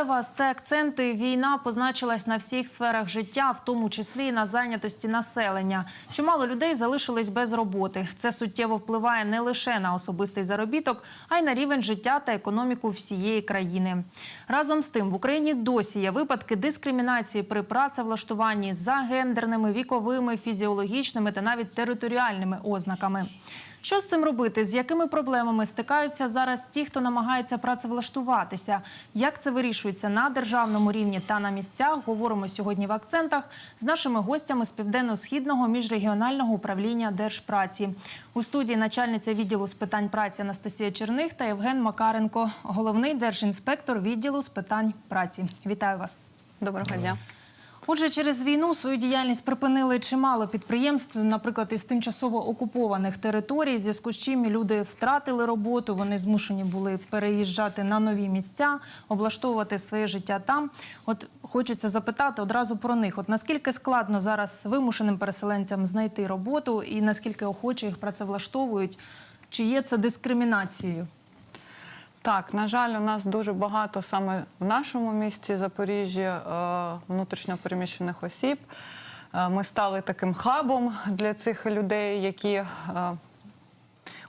Вітаю вас. Це акценти. Війна позначилась на всіх сферах життя, в тому числі і на зайнятості населення. Чимало людей залишились без роботи. Це суттєво впливає не лише на особистий заробіток, а й на рівень життя та економіку всієї країни. Разом з тим в Україні досі є випадки дискримінації при працевлаштуванні за гендерними, віковими, фізіологічними та навіть територіальними ознаками. Що з цим робити? З якими проблемами стикаються зараз ті, хто намагається працевлаштуватися? Як це вирішується на державному рівні та на місцях? Говоримо сьогодні в акцентах з нашими гостями з південно-східного міжрегіонального управління держпраці. У студії начальниця відділу з питань праці Анастасія Черних та Євген Макаренко, головний держінспектор відділу з питань праці. Вітаю вас. Доброго дня. Отже, через війну свою діяльність припинили чимало підприємств, наприклад, із тимчасово окупованих територій, в зв'язку з чим люди втратили роботу, вони змушені були переїжджати на нові місця, облаштовувати своє життя там. От хочеться запитати одразу про них: от наскільки складно зараз вимушеним переселенцям знайти роботу, і наскільки охоче їх працевлаштовують, чи є це дискримінацією? Так, на жаль, у нас дуже багато саме в нашому місті Запоріжжя е, внутрішньопереміщених осіб. Е, Ми стали таким хабом для цих людей, які е,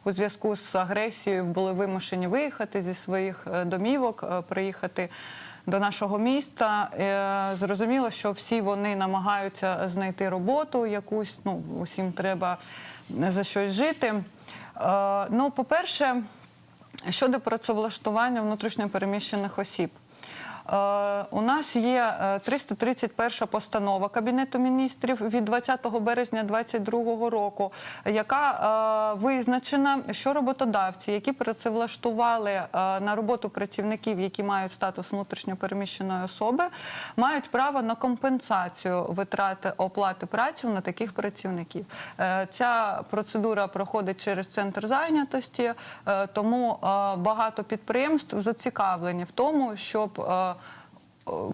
у зв'язку з агресією були вимушені виїхати зі своїх домівок, приїхати до нашого міста. Зрозуміло, що всі вони намагаються знайти роботу якусь, ну, усім треба за щось жити. Ну, по-перше, Щодо працевлаштування внутрішньопереміщених осіб. Е, У нас є е, 331 постанова Кабінету міністрів від 20 березня 2022 року, яка е, визначена, що роботодавці, які працевлаштували е, на роботу працівників, які мають статус внутрішньопереміщеної особи, мають право на компенсацію витрати оплати праці на таких працівників. Е, Ця процедура проходить через центр зайнятості, е, тому е, багато підприємств зацікавлені в тому, щоб е,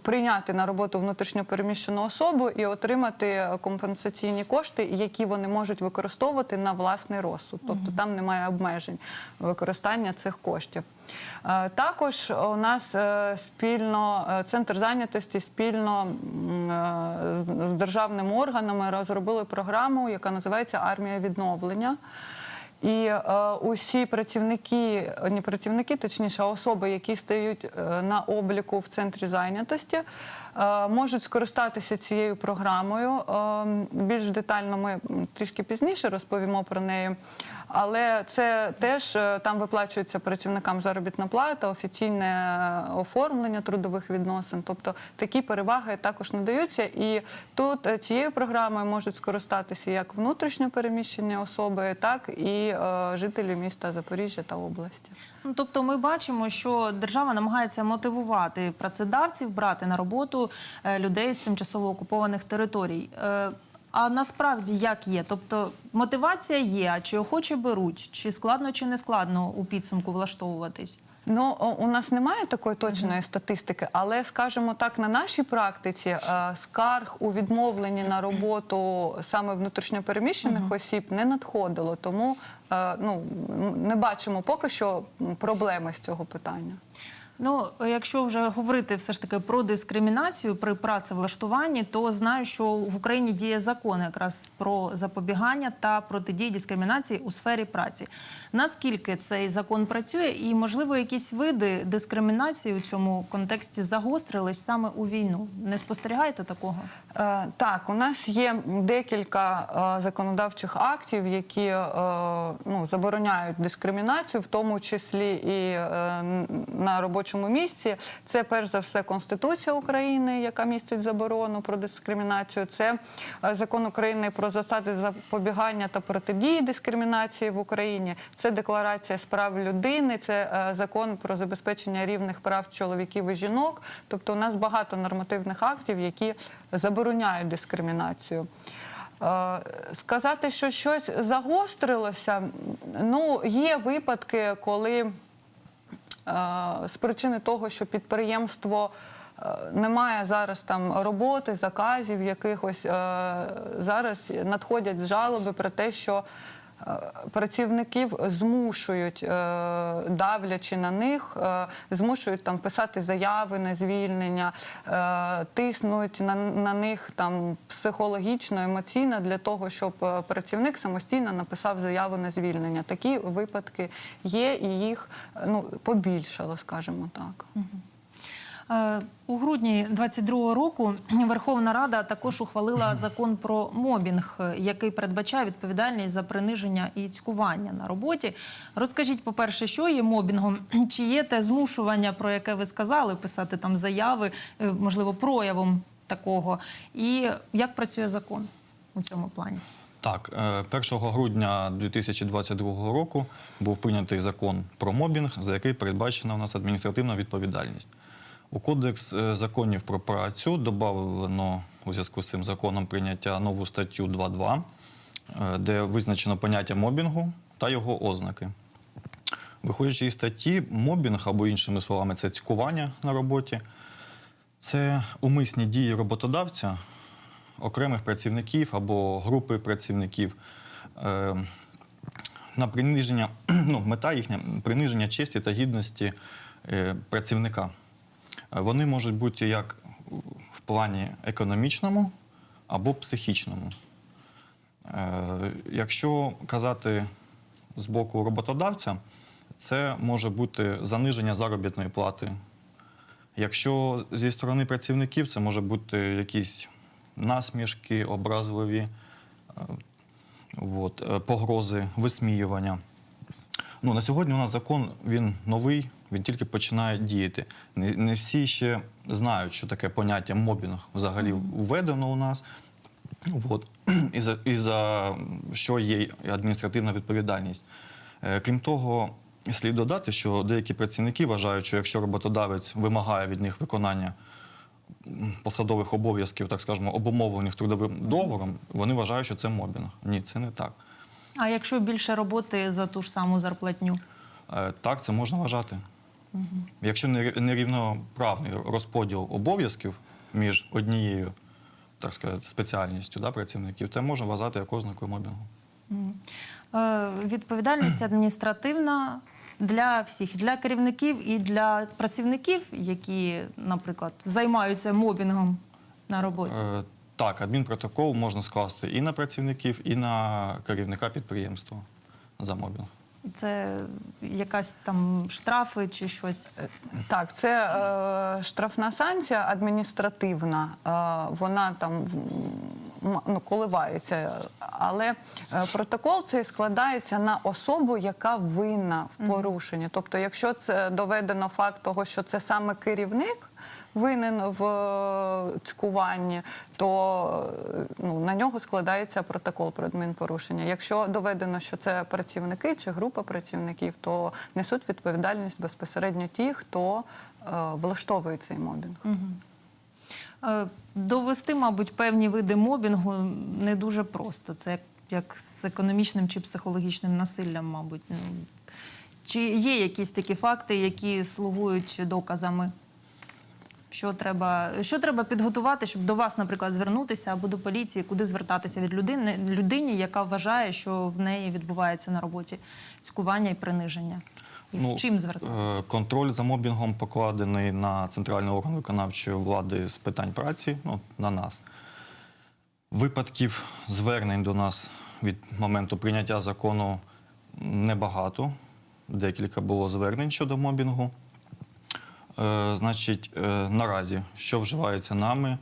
прийняти на роботу внутрішньопереміщену особу і отримати компенсаційні кошти, які вони можуть використовувати на власний розсуд. Тобто там немає обмежень використання цих коштів. Е, Також у нас е, спільно е, центр зайнятості спільно е, з державними органами розробили програму, яка називається Армія відновлення. І е, усі працівники, не працівники, точніше, особи, які стають е, на обліку в центрі зайнятості, е, можуть скористатися цією програмою. Е, більш детально ми трішки пізніше розповімо про неї. Але це теж е, там виплачується працівникам заробітна плата, офіційне е, оформлення трудових відносин. Тобто такі переваги також надаються. І тут е, цією програмою можуть скористатися як внутрішньо переміщені особи, так і жителі міста Запоріжжя та області. Ну, тобто ми бачимо, що держава намагається мотивувати працедавців брати на роботу людей з тимчасово окупованих територій. А насправді як є? Тобто мотивація є, а чи охоче беруть, чи складно, чи не складно у підсумку влаштовуватись? Ну, у нас немає такої точної статистики, але скажімо так, на нашій практиці е, скарг у відмовленні на роботу саме внутрішньопереміщених осіб не надходило, тому е, ну не бачимо поки що проблеми з цього питання. Ну, якщо вже говорити все ж таки про дискримінацію при працевлаштуванні, то знаю, що в Україні діє закон якраз про запобігання та протидії дискримінації у сфері праці. Наскільки цей закон працює, і можливо якісь види дискримінації у цьому контексті загострились саме у війну? Не спостерігаєте такого? Е, Так, у нас є декілька е, законодавчих актів, які е, ну, забороняють дискримінацію, в тому числі і е, на робочому місці. Це перш за все Конституція України, яка містить заборону про дискримінацію. Це е, закон України про засади запобігання та протидії дискримінації в Україні. Це декларація з прав людини, це е, закон про забезпечення рівних прав чоловіків і жінок. Тобто, у нас багато нормативних актів, які забороняють дискримінацію. Е, Сказати, що щось загострилося, ну є випадки, коли з причини того, що підприємство не немає зараз там роботи, заказів якихось е, зараз надходять жалоби про те, що е, працівників змушують, е, давлячи на них, е, змушують там писати заяви на звільнення, е, тиснуть на, на них там психологічно, емоційно для того, щоб е, працівник самостійно написав заяву на звільнення. Такі випадки є, і їх е, ну побільшало, скажімо так. Е, У грудні 22-го року Верховна Рада також ухвалила закон про мобінг, е, який передбачає відповідальність за приниження і цькування на роботі. Розкажіть, по-перше, що є мобінгом? Чи є те змушування, про яке ви сказали, писати там заяви, е, можливо, проявом такого? І як працює закон у цьому плані? Так, е, 1 грудня 2022 року був прийнятий закон про мобінг, за який передбачена у нас адміністративна відповідальність. У кодекс е, законів про працю додано у зв'язку з цим законом прийняття нову статтю 2.2, е, де визначено поняття мобінгу та його ознаки. Виходячи із статті, мобінг, або іншими словами, це цькування на роботі, це умисні дії роботодавця, окремих працівників або групи працівників е, на приниження, ну, мета їхня приниження честі та гідності працівника. Е, Вони можуть бути як в плані економічному або психічному. Е, Якщо казати з боку роботодавця, це може бути заниження заробітної плати. Якщо зі сторони працівників, це може бути якісь насмішки, образливі е, от, погрози, висміювання. Ну, на сьогодні у нас закон він новий, він тільки починає діяти. Не, не всі ще знають, що таке поняття мобінг взагалі введено у нас. От. І, за, і за що є адміністративна відповідальність. Е, Крім того, слід додати, що деякі працівники вважають, що якщо роботодавець вимагає від них виконання посадових обов'язків, так скажемо, обумовлених трудовим договором, вони вважають, що це мобінг. Ні, це не так. А якщо більше роботи за ту ж саму зарплатню? Е, Так, це можна вважати. Якщо нерівноправний розподіл обов'язків між однією, так сказати, спеціальністю да, працівників, це можна вважати як ознакою мобінгу. Е, Відповідальність адміністративна для всіх, для керівників і для працівників, які, наприклад, займаються мобінгом на роботі. Е, Так, адмінпротокол можна скласти і на працівників, і на керівника підприємства за мобінг. Це якась там штрафи чи щось. Так, це е, штрафна санкція адміністративна. Е, вона там ну, коливається. Але е, протокол цей складається на особу, яка винна в порушенні. Тобто, якщо це доведено факт того, що це саме керівник. Винен в е, цькуванні, то е, ну, на нього складається протокол про адмінпорушення. Якщо доведено, що це працівники чи група працівників, то несуть відповідальність безпосередньо ті, хто е, влаштовує цей мобінг. Е, Довести, мабуть, певні види мобінгу не дуже просто. Це як, як з економічним чи психологічним насиллям, мабуть. Чи є якісь такі факти, які слугують доказами? Що треба, що треба підготувати, щоб до вас, наприклад, звернутися або до поліції, куди звертатися від людини, людині, яка вважає, що в неї відбувається на роботі цькування і приниження? І з чим звертатися? е, Контроль за мобінгом покладений на центральний орган виконавчої влади з питань праці, ну, на нас. Випадків звернень до нас від моменту прийняття закону небагато. Декілька було звернень щодо мобінгу. Е, значить, е, наразі, що вживається нами,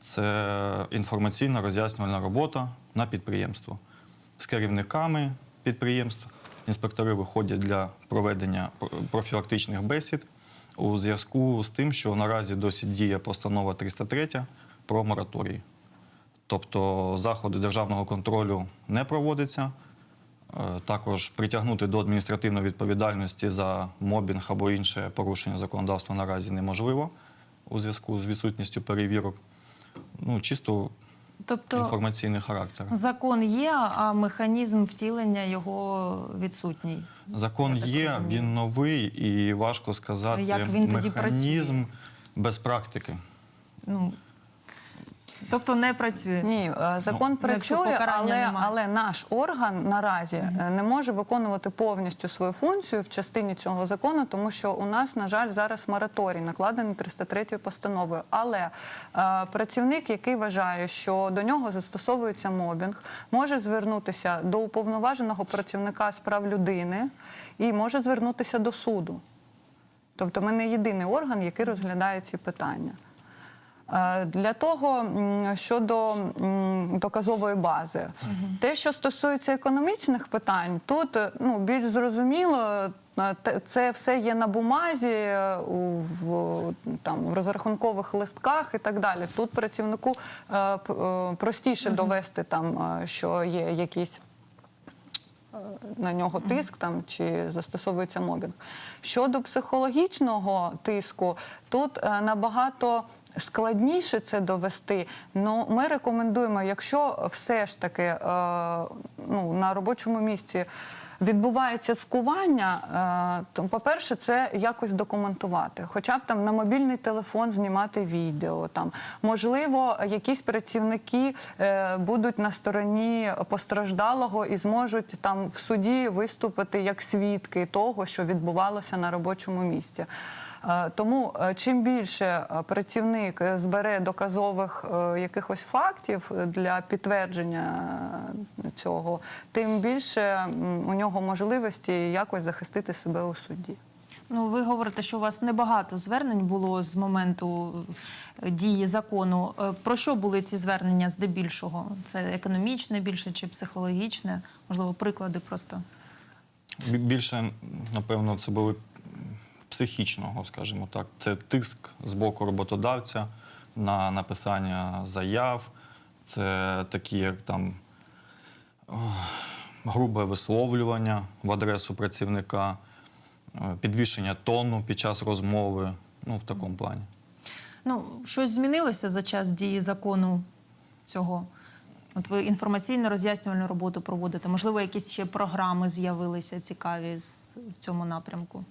це інформаційна роз'яснювальна робота на підприємство з керівниками підприємств. Інспектори виходять для проведення профілактичних бесід у зв'язку з тим, що наразі досі діє постанова 303 про мораторій. Тобто заходи державного контролю не проводяться. Е, Також притягнути до адміністративної відповідальності за мобінг або інше порушення законодавства наразі неможливо у зв'язку з відсутністю перевірок. Ну, чисто Тобто інформаційний характер. закон є, а механізм втілення його відсутній. Закон є, розумію. він новий і важко сказати Як він тоді механізм працює? без практики. Ну, Тобто не працює. Ні, е, закон Ну, працює, але, але наш орган наразі е, не може виконувати повністю свою функцію в частині цього закону, тому що у нас, на жаль, зараз мораторій накладений 303 постановою. Але е, працівник, який вважає, що до нього застосовується мобінг, може звернутися до уповноваженого працівника з прав людини і може звернутися до суду. Тобто ми не єдиний орган, який розглядає ці питання. Е, Для того щодо доказової бази, те, що стосується економічних питань, тут е, ну більш зрозуміло. е, Це все є на бумазі, в там в розрахункових листках і так далі. Тут працівнику простіше довести там, що є якісь на нього тиск там чи застосовується мобінг. Щодо психологічного тиску, тут набагато складніше це довести. Ну ми рекомендуємо, якщо все ж таки е, ну, на робочому місці. Відбувається скування, е, то, по-перше, це якось документувати, хоча б там на мобільний телефон знімати відео. Там можливо, якісь працівники е, будуть на стороні постраждалого і зможуть там в суді виступити як свідки того, що відбувалося на робочому місці. Е, Тому е, чим більше е, працівник збере доказових якихось фактів для підтвердження цього, тим більше у нього можливості якось захистити себе у суді. Ну, ви говорите, що у вас небагато звернень було з моменту дії закону. Про що були ці звернення здебільшого? Це економічне більше чи психологічне? Можливо, приклади просто. Більше, напевно, це були психічного, скажімо так. Це тиск з боку роботодавця на написання заяв. Це такі, як там грубе висловлювання в адресу працівника, е, підвищення тону під час розмови. Ну, в такому плані. Ну, щось змінилося за час дії закону цього? От ви інформаційно роз'яснювальну роботу проводите. Можливо, якісь ще програми з'явилися цікаві в цьому напрямку.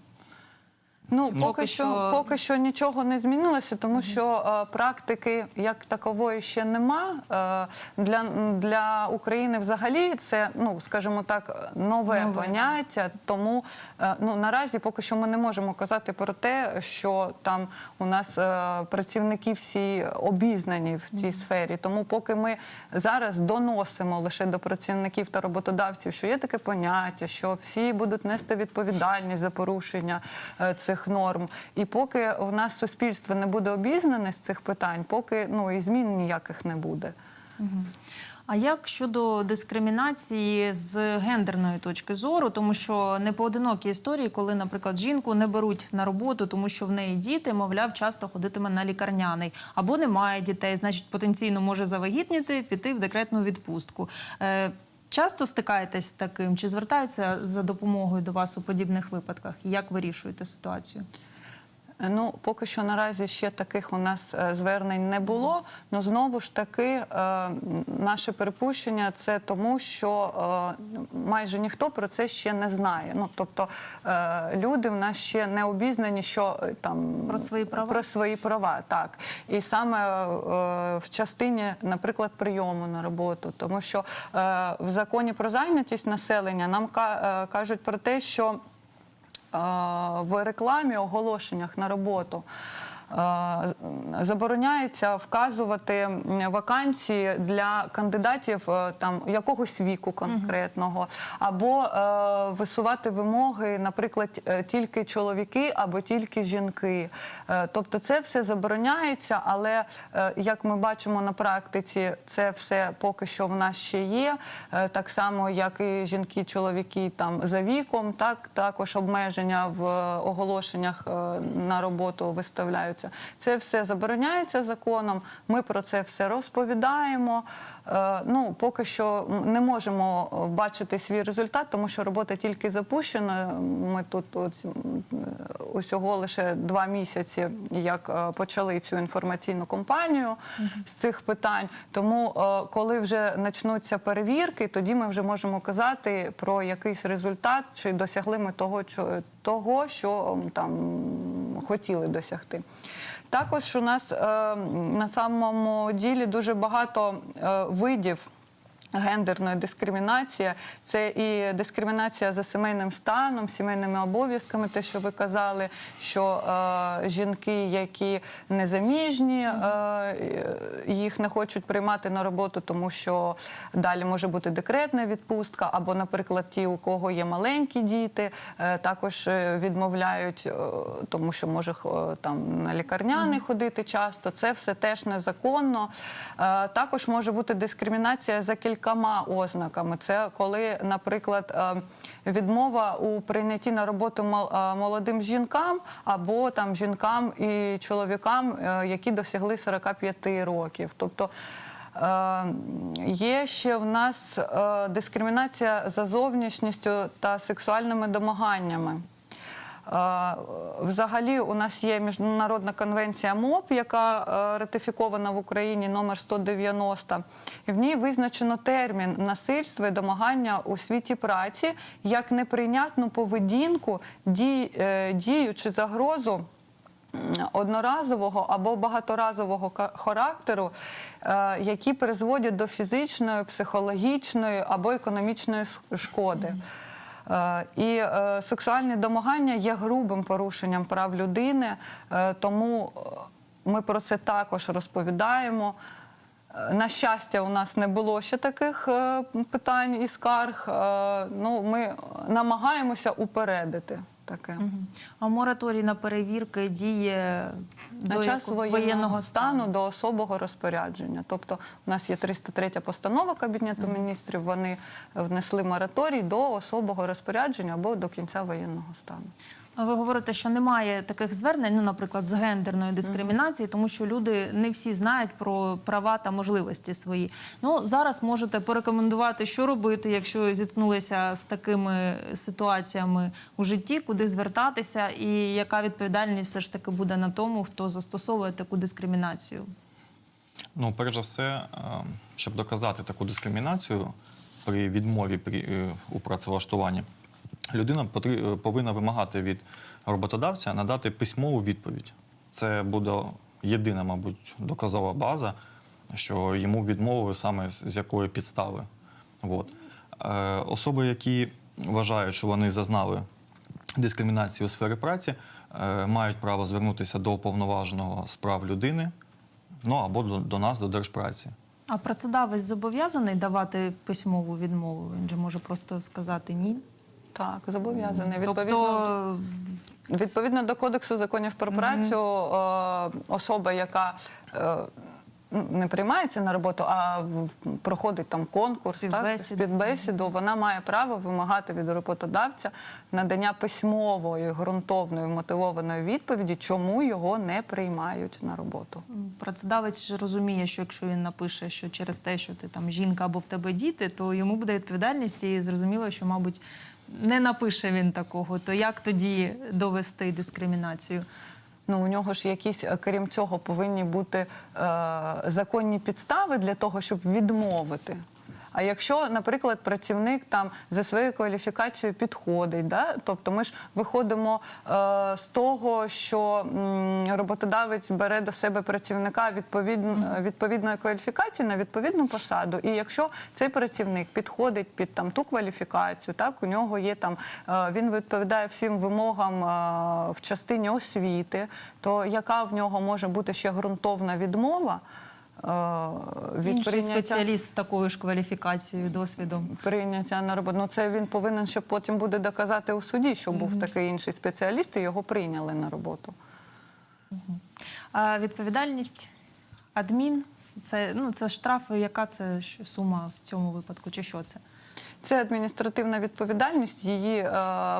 Ну, Поки поки, що, що- поки що нічого не змінилося, тому що е, практики як такової ще нема. Е, для, для України взагалі це, ну скажімо так, нове, Нове. поняття. Тому е, ну наразі поки що ми не можемо казати про те, що там у нас е, працівники всі обізнані в цій сфері. Тому поки ми зараз доносимо лише до працівників та роботодавців, що є таке поняття, що всі будуть нести відповідальність за порушення е, цих норм. І поки в нас суспільство не буде обізнане з цих питань, поки ну і змін ніяких не буде. А як щодо дискримінації з гендерної точки зору, тому що не поодинокі історії, коли, наприклад, жінку не беруть на роботу, тому що в неї діти, мовляв, часто ходитиме на лікарняний, або немає дітей, значить потенційно може завагітніти, піти в декретну відпустку. Часто стикаєтесь з таким? Чи звертаються за допомогою до вас у подібних випадках? Як вирішуєте ситуацію? Ну, поки що наразі ще таких у нас е, звернень не було. Ну знову ж таки, е, наше припущення це тому, що е, майже ніхто про це ще не знає. Ну тобто е, люди в нас ще не обізнані, що е, там Про свої права? Про свої права, так. І саме е, в частині, наприклад, прийому на роботу, тому що е, в законі про зайнятість населення нам е, кажуть про те, що е, в рекламі, оголошеннях на роботу. Е, Забороняється вказувати вакансії для кандидатів е, там якогось віку конкретного, або е, висувати вимоги, наприклад, тільки чоловіки або тільки жінки. Тобто це все забороняється, але як ми бачимо на практиці, це все поки що в нас ще є. Так само, як і жінки, чоловіки там за віком, так також обмеження в оголошеннях на роботу виставляються. Це все забороняється законом. Ми про це все розповідаємо. Е, Ну, поки що не можемо е, бачити свій результат, тому що робота тільки запущена. Ми тут от, усього лише два місяці, як е, почали цю інформаційну кампанію з цих питань. Тому, е, коли вже почнуться перевірки, тоді ми вже можемо казати про якийсь результат, чи досягли ми того, того, що там хотіли досягти. Також у нас е, на самому ділі дуже багато е, видів. Гендерної дискримінації це і дискримінація за сімейним станом, сімейними обов'язками, те, що ви казали, що е, жінки, які незаміжні, е, їх не хочуть приймати на роботу, тому що далі може бути декретна відпустка, або, наприклад, ті, у кого є маленькі діти, е, також е, відмовляють, е, тому що може х- там на лікарняний ходити часто. Це все теж незаконно. Е, Також може бути дискримінація за кількома ознаками. Це коли, наприклад, е, відмова у прийнятті на роботу е, молодим жінкам або там жінкам і чоловікам, е, які досягли 45 років. Тобто Є ще в нас дискримінація за зовнішністю та сексуальними домаганнями. Взагалі, у нас є міжнародна конвенція МОП, яка е, ратифікована в Україні номер 190. І в ній визначено термін насильство і домагання у світі праці як неприйнятну поведінку, е, дію чи загрозу одноразового або багаторазового характеру, е, які призводять до фізичної, психологічної або економічної шкоди. Е, І е, сексуальні домагання є грубим порушенням прав людини, е, тому ми про це також розповідаємо. На щастя, у нас не було ще таких питань і скарг. Ну, ми намагаємося упередити таке. А мораторій на перевірки діє На до час яко- воєнного, стану до особого розпорядження. Тобто, у нас є 303 постанова Кабінету міністрів. Вони внесли мораторій до особого розпорядження або до кінця воєнного стану. А Ви говорите, що немає таких звернень, ну, наприклад, з гендерної дискримінації, тому що люди не всі знають про права та можливості свої. Ну зараз можете порекомендувати, що робити, якщо зіткнулися з такими ситуаціями у житті, куди звертатися, і яка відповідальність все ж таки буде на тому, хто застосовує таку дискримінацію. Ну, перш за все, е, щоб доказати таку дискримінацію при відмові при, е, у працевлаштуванні, людина е, повинна вимагати від роботодавця надати письмову відповідь. Це буде єдина, мабуть, доказова база, що йому відмовили саме з якої підстави. От. Е, особи, які вважають, що вони зазнали дискримінації у сфері праці, е, мають право звернутися до уповноваженого з прав людини, ну або до, до нас, до держпраці. А працедавець зобов'язаний давати письмову відмову. Він же може просто сказати ні. Так, зобов'язаний. Відповідно, Тобто відповідно до Кодексу законів про працю, е, особа, яка е, ну, не приймається на роботу, а проходить там конкурс, Співбесіду. Так, співбесіду, вона має право вимагати від роботодавця надання письмової, ґрунтовної, мотивованої відповіді, чому його не приймають на роботу. Працедавець розуміє, що якщо він напише, що через те, що ти там жінка або в тебе діти, то йому буде відповідальність, і зрозуміло, що, мабуть, не напише він такого. То як тоді довести дискримінацію? Ну, у нього ж якісь, е, крім цього, повинні бути е, законні підстави для того, щоб відмовити. А якщо, наприклад, працівник там за своєю кваліфікацією підходить, да? тобто ми ж виходимо е, з того, що м, роботодавець бере до себе працівника відповідно, відповідної кваліфікації на відповідну посаду. І якщо цей працівник підходить під там ту кваліфікацію, так у нього є там, е, він відповідає всім вимогам е, в частині освіти, то яка в нього може бути ще ґрунтовна відмова? Від Інший прийняття спеціаліст з такою ж кваліфікацією, досвідом. прийняття на роботу. Ну це він повинен ще потім буде доказати у суді, що був такий інший спеціаліст, і його прийняли на роботу. А відповідальність адмін це ну це штрафи. Яка це сума в цьому випадку, чи що це? Це адміністративна відповідальність. Її е,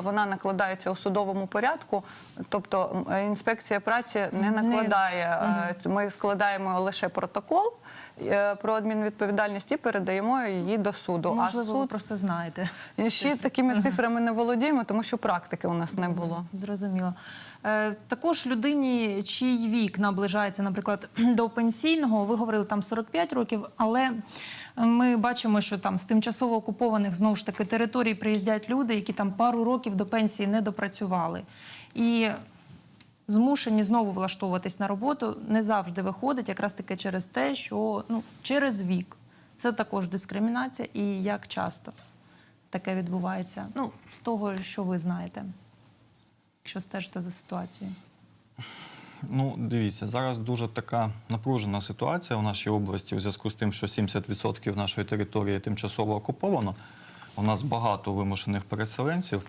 вона накладається у судовому порядку. Тобто інспекція праці не накладає. е, Ми складаємо лише протокол е, про адмінвідповідальність і передаємо її до суду. Можливо, а ви просто знаєте. Ще такими цифрами не володіємо, тому що практики у нас не було. Зрозуміло. Також людині, чий вік наближається, наприклад, до пенсійного, ви говорили там 45 років, але ми бачимо, що там з тимчасово окупованих знову ж таки територій приїздять люди, які там пару років до пенсії не допрацювали. І змушені знову влаштовуватись на роботу. Не завжди виходить, якраз таки через те, що ну, через вік. Це також дискримінація, і як часто таке відбувається? Ну, з того, що ви знаєте, якщо стежите за ситуацією. Ну, дивіться, зараз дуже така напружена ситуація в нашій області у зв'язку з тим, що 70% нашої території тимчасово окуповано. У нас багато вимушених переселенців,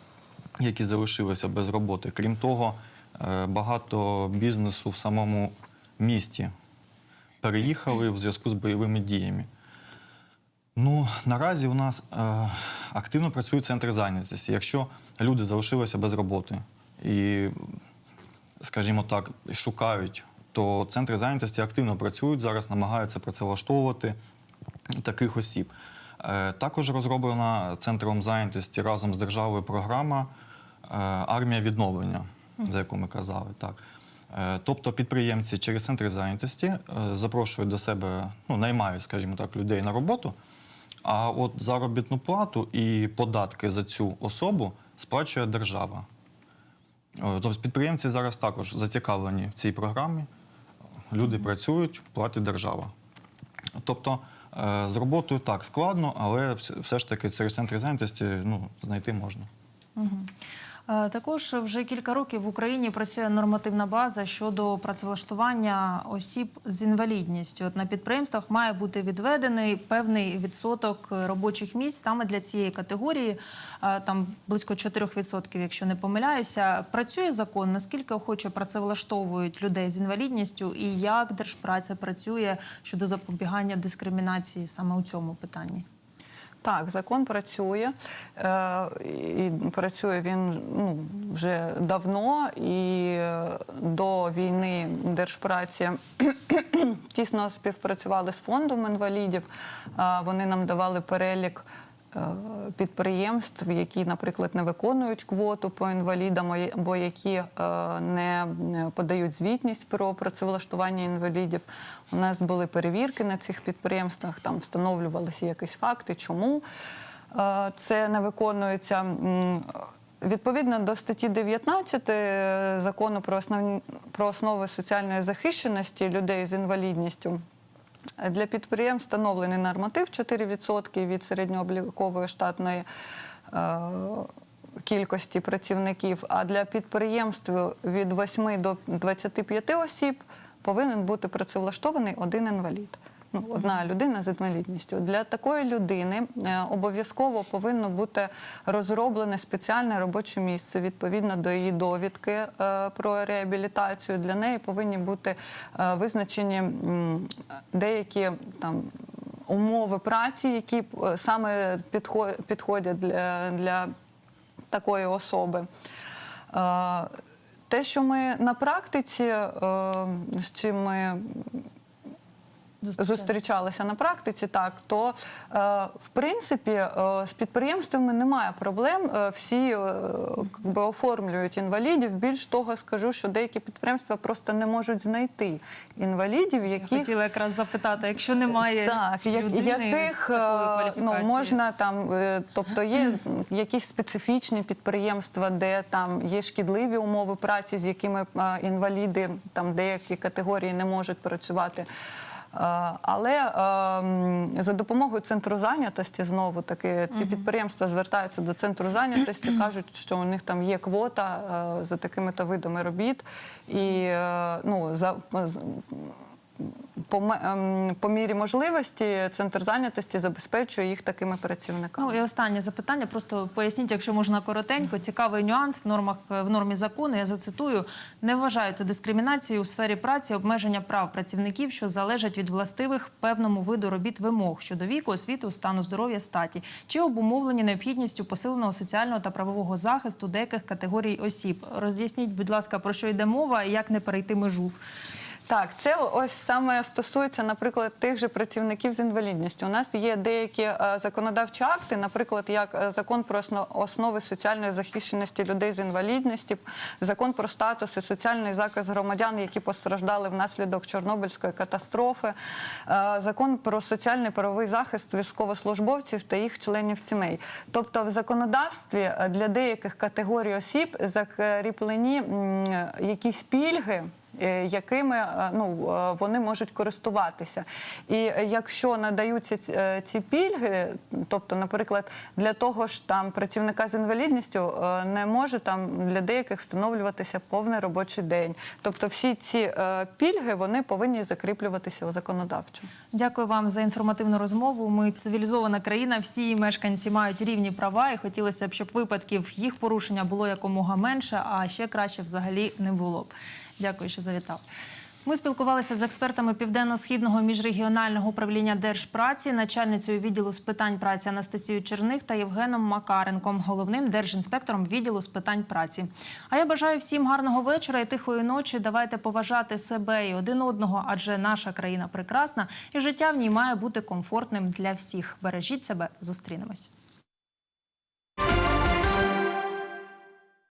які залишилися без роботи. Крім того, е, багато бізнесу в самому місті переїхали в зв'язку з бойовими діями. Ну, наразі у нас е, активно працює центр зайнятості. Якщо люди залишилися без роботи і скажімо так, шукають, то центри зайнятості активно працюють зараз, намагаються працевлаштовувати таких осіб. Е, Також розроблена центром зайнятості разом з державою програма е, Армія відновлення, за яку ми казали. Так. Е, Тобто підприємці через центри зайнятості запрошують до себе, ну, наймають, скажімо так, людей на роботу. А от заробітну плату і податки за цю особу сплачує держава. Е, Тобто підприємці зараз також зацікавлені в цій програмі. Люди працюють, платить держава. Тобто е, з роботою так складно, але все ж таки через центр зайнятості ну, знайти можна. Е, Також вже кілька років в Україні працює нормативна база щодо працевлаштування осіб з інвалідністю. От на підприємствах має бути відведений певний відсоток е, робочих місць саме для цієї категорії, е, там близько 4%, якщо не помиляюся. Працює закон, наскільки охоче працевлаштовують людей з інвалідністю, і як держпраця працює щодо запобігання дискримінації саме у цьому питанні? Так, закон працює е, і працює він ну, вже давно, і до війни держпраці тісно співпрацювали з фондом інвалідів. Е, Вони нам давали перелік. Е, Підприємств, які, наприклад, не виконують квоту по інвалідам, або які е, не подають звітність про працевлаштування інвалідів. У нас були перевірки на цих підприємствах, там встановлювалися якісь факти, чому е, це не виконується. Відповідно до статті 19 закону про основні про основи соціальної захищеності людей з інвалідністю. Для підприємств встановлений норматив 4% від середньооблікової штатної е, кількості працівників, а для підприємств від 8 до 25 осіб повинен бути працевлаштований один інвалід. Ну, одна людина з інвалідністю. Для такої людини е, обов'язково повинно бути розроблене спеціальне робоче місце відповідно до її довідки е, про реабілітацію. Для неї повинні бути е, визначені деякі там. Умови праці, які саме підходять для, для такої особи. Те, що ми на практиці, з чим ми зустрічалися на практиці, так то е, в принципі е, з підприємствами немає проблем. Е, всі якби оформлюють інвалідів. Більш того, скажу, що деякі підприємства просто не можуть знайти інвалідів, Я які хотіла якраз запитати, якщо немає так, людини яких з такою ну, можна там, тобто є якісь специфічні підприємства, де там є шкідливі умови праці, з якими інваліди там деякі категорії не можуть працювати. Е, Але е, за допомогою центру зайнятості знову таки ці підприємства звертаються до центру зайнятості, кажуть, що у них там є квота е, за такими-то видами робіт, і е, ну за по, ем, по мірі можливості центр зайнятості забезпечує їх такими працівниками. Ну і останнє запитання. Просто поясніть, якщо можна коротенько. Цікавий нюанс в нормах в нормі закону. Я зацитую: не вважаються дискримінацією у сфері праці обмеження прав працівників, що залежать від властивих певному виду робіт вимог щодо віку, освіти, стану здоров'я, статі, чи обумовлені необхідністю посиленого соціального та правового захисту деяких категорій осіб. Роз'ясніть, будь ласка, про що йде мова і як не перейти межу. Так, це ось саме стосується, наприклад, тих же працівників з інвалідністю. У нас є деякі е, законодавчі акти, наприклад, як е, закон про основи соціальної захищеності людей з інвалідністю, закон про статус і соціальний захист громадян, які постраждали внаслідок Чорнобильської катастрофи, е, закон про соціальний правовий захист військовослужбовців та їх членів сімей. Тобто, в законодавстві для деяких категорій осіб закріплені якісь пільги якими е, ну, е, вони можуть користуватися. І е, якщо надаються ці- е, пільги, тобто, наприклад, для того ж там працівника з інвалідністю е, не може там для деяких встановлюватися повний робочий день. Тобто всі ці е, пільги вони повинні закріплюватися у законодавчо. Дякую вам за інформативну розмову. Ми цивілізована країна, всі мешканці мають рівні права, і хотілося б, щоб випадків їх порушення було якомога менше, а ще краще взагалі не було б. Дякую, що завітав. Ми спілкувалися з експертами Південно-Східного міжрегіонального управління Держпраці, начальницею відділу з питань праці Анастасією Черних та Євгеном Макаренком, головним держінспектором відділу з питань праці. А я бажаю всім гарного вечора і тихої ночі. Давайте поважати себе і один одного, адже наша країна прекрасна і життя в ній має бути комфортним для всіх. Бережіть себе, зустрінемось.